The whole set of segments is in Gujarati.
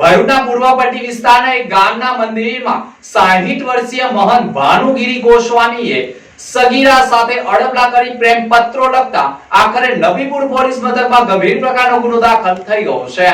ભરૂચના પૂર્વ પટ્ટી વિસ્તારના એક ગામના મંદિરમાં સાહીઠ વર્ષીય મહંત ભાનુગીરી ગોસ્વામીએ સગીરા સાથે અડપલા કરી પ્રેમ પત્રો લખતા આખરે નબીપુર પોલીસ મથકમાં ગંભીર પ્રકારનો ગુનો દાખલ થઈ ગયો છે.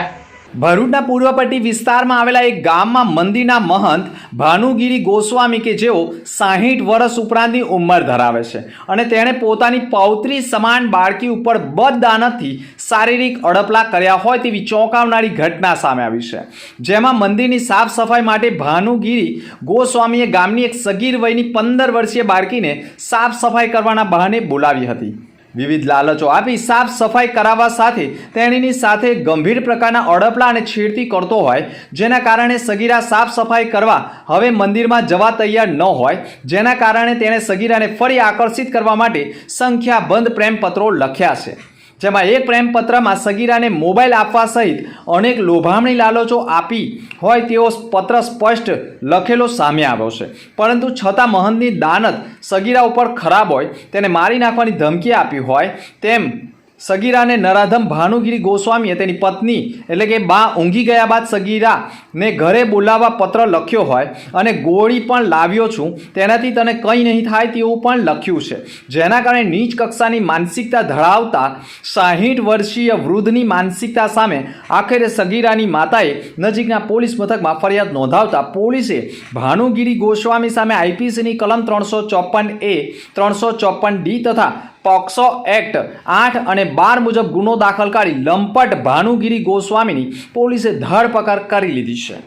ભરૂચના પૂર્વપટ્ટી વિસ્તારમાં આવેલા એક ગામમાં મંદિરના મહંત ભાનુગીરી ગોસ્વામી કે જેઓ સાહીઠ વર્ષ ઉપરાંતની ઉંમર ધરાવે છે અને તેણે પોતાની પૌત્રી સમાન બાળકી ઉપર બદદાનતથી શારીરિક અડપલા કર્યા હોય તેવી ચોંકાવનારી ઘટના સામે આવી છે. જેમાં મંદિરની સાફ સફાઈ માટે ભાનુગીરી ગોસ્વામીએ ગામની એક સગીર વયની પંદર વર્ષીય બાળકીને સાફ સફાઈ કરવાના બહાને બોલાવી હતી. વિવિધ લાલચો આપી સાફ સફાઈ કરાવવા સાથે તેણીની સાથે ગંભીર પ્રકારના અડપલા અને છેડતી કરતો હોય, જેના કારણે સગીરા સાફ સફાઈ કરવા હવે મંદિરમાં જવા તૈયાર ન હોય, જેના કારણે તેણે સગીરાને ફરી આકર્ષિત કરવા માટે સંખ્યાબંધ પ્રેમપત્રો લખ્યા છે. જેમાં એક પ્રેમપત્રમાં સગીરાને મોબાઈલ આપવા સહિત અનેક લોભામણી લાલચો આપી હોય તેવો પત્ર સ્પષ્ટ લખેલો સામે આવ્યો છે. પરંતુ છતાં મહંતની દાનત સગીરા ઉપર ખરાબ હોય, તેને મારી નાખવાની ધમકી આપી હોય તેમ સગીરાને નરાધમ ભાનુગીરી ગોસ્વામીએ તેની પત્ની એટલે કે બા ઊંઘી ગયા બાદ સગીરાને ઘરે બોલાવવા પત્ર લખ્યો હોય અને ગોળી પણ લાવ્યો છું, તેનાથી તને કંઈ નહીં થાય તેવું પણ લખ્યું છે. જેના કારણે નીચ કક્ષાની માનસિકતા ધરાવતા સાહીઠ વર્ષીય વૃદ્ધની માનસિકતા સામે આખરે સગીરાની માતાએ નજીકના પોલીસ મથકમાં ફરિયાદ નોંધાવતા પોલીસે ભાનુગીરી ગોસ્વામી સામે આઈપીસીની કલમ ત્રણસો ચોપન એ, ત્રણસો ચોપન ડી તથા પોક્સો એક્ટ. આઠ અને બાર મુજબ ગુનો દાખલ કરી લંપટ ભાનુગીરી ગોસ્વામીની પોલીસે ધરપકડ કરી લીધી છે.